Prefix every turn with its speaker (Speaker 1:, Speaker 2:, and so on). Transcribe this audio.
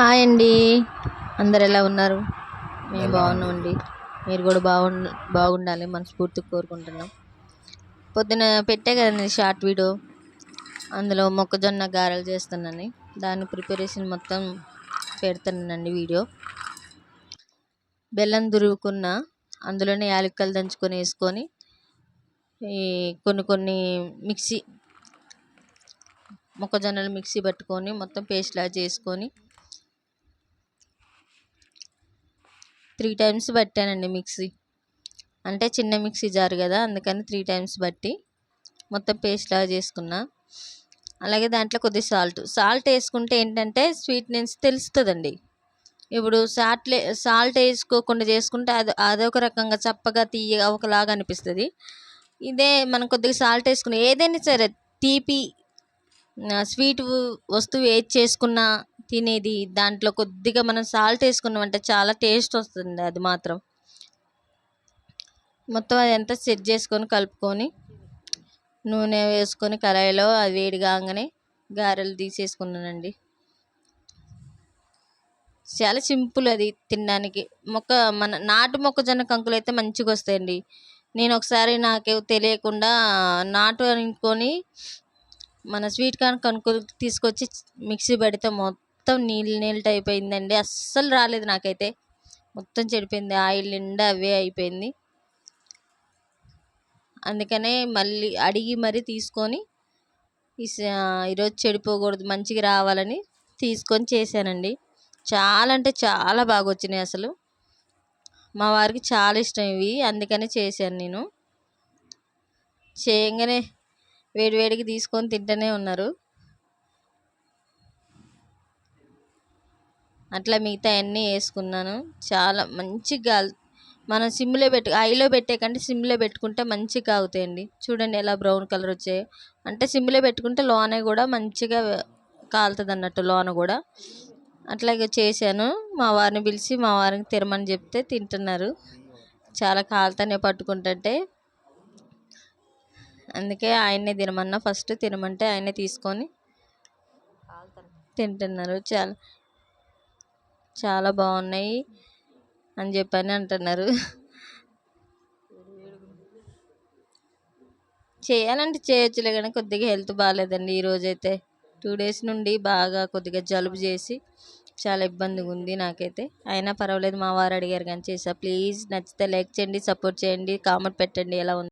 Speaker 1: Hi అండి. అందరు ఎలా ఉన్నారు? మేము బాగున్నామండి మీరు కూడా బాగుండ బాగుండాలి మనస్ఫూర్తిగా కోరుకుంటున్నాం. పొద్దున పెట్టే కదండి షార్ట్ వీడియో. అందులో మొక్కజొన్న గారెలు చేస్తున్నాను. దాని ప్రిపరేషన్ మొత్తం పెడుతున్నానండి వీడియో. బెల్లం దురుకున్న అందులోనే యాలక్కలు దంచుకొని వేసుకొని ఈ కొన్ని కొన్ని మిక్సీ మొక్కజొన్నలు మిక్సీ పట్టుకొని మొత్తం పేస్ట్లా చేసుకొని త్రీ టైమ్స్ పట్టానండి మిక్సీ. అంటే చిన్న మిక్సీ జారు కదా అందుకని త్రీ టైమ్స్ బట్టి మొత్తం పేస్ట్ లాగా చేసుకున్నా. అలాగే దాంట్లో కొద్ది సాల్ట్. సాల్ట్ వేసుకుంటే ఏంటంటే స్వీట్నెస్ తెలుస్తుందండి. ఇప్పుడు సాల్ట్ సాల్ట్ వేసుకోకుండా చేసుకుంటే అది అదొక రకంగా చప్పగా తీయగా ఒకలాగా అనిపిస్తుంది. ఇదే మనం కొద్దిగా సాల్ట్ వేసుకుని ఏదైనా సరే తీపి స్వీట్ వస్తువు ఏది చేసుకున్నా తినేది దాంట్లో కొద్దిగా మనం సాల్ట్ వేసుకున్నామంటే చాలా టేస్ట్ వస్తుంది అది మాత్రం. మొత్తం అది అంతా సెట్ చేసుకొని కలుపుకొని నూనె వేసుకొని కళాయిలో అది వేడి కాగానే గారెలు తీసేసుకున్నానండి. చాలా సింపుల్ అది తినడానికి. మొక్క మన నాటు మొక్కజొన్న కంకులు అయితే మంచిగా వస్తాయండి. నేను ఒకసారి నాకు తెలియకుండా నాటు అనుకొని మన స్వీట్ కార్న్ కనుక్కొని తీసుకొచ్చి మిక్సీ పెడితే మొత్తం మొత్తం నీళ్ళు నీళ్ళు అయిపోయిందండి అస్సలు రాలేదు నాకైతే. మొత్తం చెడిపోయింది. ఆయిల్ నిండా అవే అయిపోయింది. అందుకనే మళ్ళీ అడిగి మరీ తీసుకొని ఈరోజు చెడిపోకూడదు మంచిగా రావాలని తీసుకొని చేశానండి. చాలా అంటే చాలా బాగా వచ్చినాయి అసలు. మా వారికి చాలా ఇష్టం ఇవి. అందుకనే చేశాను నేను. చేయగానే వేడివేడికి తీసుకొని తింటూనే ఉన్నారు. అట్లా మిగతా అన్నీ వేసుకున్నాను. చాలా మంచిగా మనం సిమ్లో పెట్టు ఐలో పెట్టే కంటే సిమ్లో పెట్టుకుంటే మంచిగా కాగుతాయండి చూడండి ఎలా బ్రౌన్ కలర్ వచ్చాయో. అంటే సిమ్లో పెట్టుకుంటే లోన కూడా మంచిగా కాలుతుంది అన్నట్టు లోన కూడా. అట్లాగే చేశాను. మా వారిని పిలిచి మా వారిని తినమని చెప్తే తింటున్నారు. చాలా కాలుతనే పట్టుకుంటుంటే. అందుకే ఆయన్నే తినమన్నా ఫస్ట్ తినమంటే ఆయనే తీసుకొని తింటున్నారు. చాలా చాలా బాగున్నాయి అని చెప్పని అంటున్నారు. చేయాలంటే చేయొచ్చులే కానీ కొద్దిగా హెల్త్ బాగాలేదండి. ఈరోజైతే టూ డేస్ నుండి బాగా కొద్దిగా జలుబు చేసి చాలా ఇబ్బందిగా ఉంది నాకైతే. అయినా పర్వాలేదు మా వారు అడిగారు కానీ చేసా. ప్లీజ్ నచ్చితే లైక్ చేయండి సపోర్ట్ చేయండి కామెంట్ పెట్టండి ఎలా ఉంది.